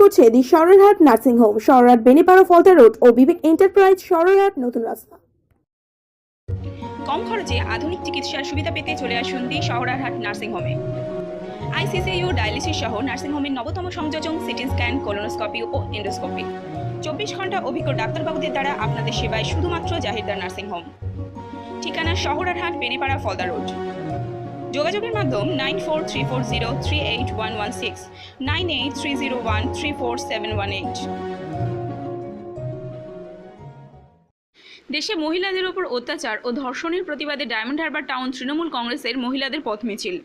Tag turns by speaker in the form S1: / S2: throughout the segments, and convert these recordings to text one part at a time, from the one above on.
S1: করছে the Sarrahat nursing home Sarrahat Benipara Falta road O Bibek enterprise Sarrahat নতুন রাস্তা।
S2: কম খরচে আধুনিক চিকিৎসার সুবিধা পেতে চলে আসুন দি শহরারহাট নার্সিং হোমে। আইসিসিইউ ডায়ালিসিস সহ নার্সিং হোমের নবতম সংযোজন সিটি স্ক্যান, কোলোনোস্কোপি ও এন্ডোস্কোপি। চব্বিশ ঘণ্টা অভিজ্ঞ ডাক্তারবাবুদের দ্বারা আপনাদের সেবায় শুধুমাত্র জাহিরদার নার্সিং হোম। ঠিকানা শহরারহাট বেনিপাড়া ফলদা রোড। যোগাযোগের মাধ্যম nine four three four zero three eight one one six, nine eight three zero one three four seven one eight. দেশে মহিলাদের উপর অত্যাচার ও ধর্ষণের প্রতিবাদে ডায়মন্ড হারবার টাউন তৃণমূল কংগ্রেসের মহিলাদের পথ মিছিল।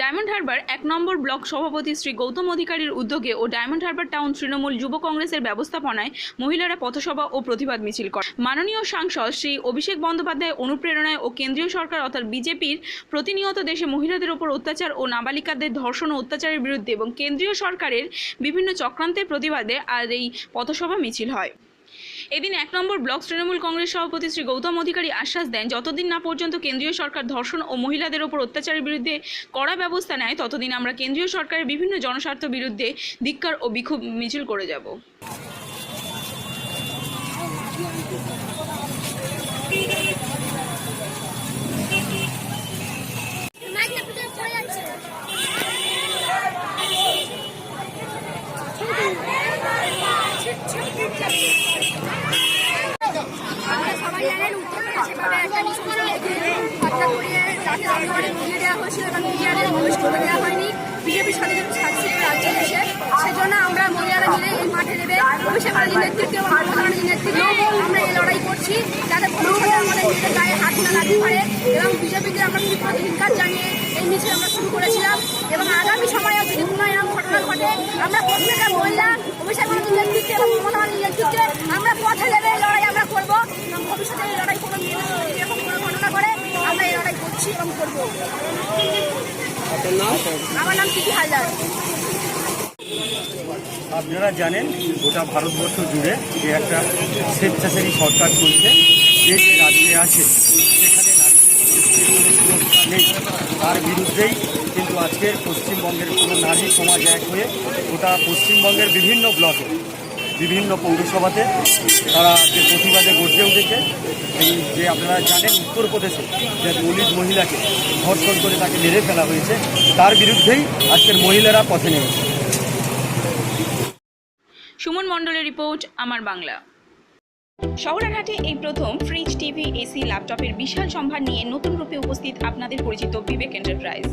S2: ডায়মন্ড হারবার এক নম্বর ব্লক সভাপতি শ্রী গৌতম অধিকারীর উদ্যোগে ও ডায়মন্ড হারবার টাউন তৃণমূল যুব কংগ্রেসের ব্যবস্থাপনায় মহিলারা পথসভা ও প্রতিবাদ মিছিল করে মাননীয় সাংসদ শ্রী অভিষেক বন্দ্যোপাধ্যায় অনুপ্রেরণায় ও কেন্দ্রীয় সরকার অর্থাৎ বিজেপির প্রতিনিয়ত দেশে মহিলাদের উপর অত্যাচার ও নাবালিকাদের ধর্ষণ ও অত্যাচারের বিরুদ্ধে এবং কেন্দ্রীয় সরকারের বিভিন্ন চক্রান্তের প্রতিবাদে আজ এই পথসভা মিছিল হয়। এদিন এক নম্বর ব্লক তৃণমূল কংগ্রেস সভাপতি শ্রী গৌতম অধিকারী আশ্বাস দেন, যতদিন না পর্যন্ত কেন্দ্রীয় সরকার ধর্ষণ ও মহিলাদের ওপর অত্যাচারের বিরুদ্ধে কড়া ব্যবস্থা নেয়, ততদিন আমরা কেন্দ্রীয় সরকারের বিভিন্ন জনস্বার্থ বিরুদ্ধে ধিক্কার ও বিক্ষোভ মিছিল করে যাব।
S3: প্রবেশ করতে দেওয়া হয়নি। বিজেপি সরকার শাসিত রাজ্যে এসে সেজন্য আমরা মহিলারা মিলে এই মাঠে নেবে অভিষেক ব্যানার্জির নেতৃত্বে এবং মমতা ব্যানার্জির নেতৃত্বে আমরা এই লড়াই করছি। যাতে ভবিষ্যতে আমাদের নিজেদের গায়ে হাত না লাগতে পারে এবং বিজেপিকে আমরা তীব্র ধিক্কার জানিয়ে এই মিছিল আমরা শুরু করেছিলাম। এবং আগামী সময়ে যদি কোনো এরকম ঘটনা ঘটে, আমরা প্রত্যেকটা মহিলা অভিষেক ব্যানার্জির নেতৃত্বে এবং মমতা ব্যানার্জির নেতৃত্বে আমরা পথে নেবে এই লড়াই আমরা করব এবং ভবিষ্যতে এই লড়াই কোনো মেয়ে যদি এরকম কোনো ঘটনা করে আমরা এবং করব। আমার নাম
S4: আপনারা জানেন, গোটা ভারতবর্ষ জুড়ে যে একটা স্বেচ্ছাসেবী সরকার চলছে, যে যে রাজ্যে আছে, সেখানে নেই। তার বিরুদ্ধেই কিন্তু আজকের পশ্চিমবঙ্গের কোনো নারী সমাজ এক হয়ে গোটা পশ্চিমবঙ্গের বিভিন্ন ব্লকে বিভিন্ন পৌরসভাতে তারা যে প্রতিবাদে গর্জে উঠেছে, এই যে আপনারা জানেন উত্তরপ্রদেশে যে দলিত মহিলাকে ধর্ষণ করে তাকে মেরে ফেলা হয়েছে, তার বিরুদ্ধেই আজকের মহিলারা পথে নেমেছে।
S2: সুমন মণ্ডলের রিপোর্ট, আমার বাংলা। শহরারহাটে এই প্রথম ফ্রিজ, টিভি, এসি, ল্যাপটপের বিশাল সম্ভার নিয়ে নতুন রূপে উপস্থিত আপনাদের পরিচিত বিবেক এন্টারপ্রাইজ।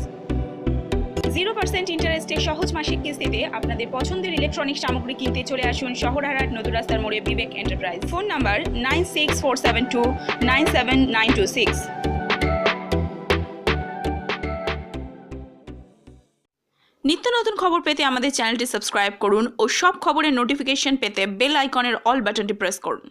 S2: জিরো পার্সেন্ট ইন্টারেস্টে সহজ মাসিক কিস্তিতে আপনাদের পছন্দের ইলেকট্রনিক সামগ্রী কিনতে চলে আসুন শহরহাট নতুন রাস্তার মোড়ে Bibek enterprise phone number nine six four seven two, nine seven nine two six. নিত্য নতুন খবর পেতে আমাদের চ্যানেলটি সাবস্ক্রাইব করুন ও সব খবরের নোটিফিকেশন পেতে বেল আইকনের অল বাটনটি প্রেস করুন।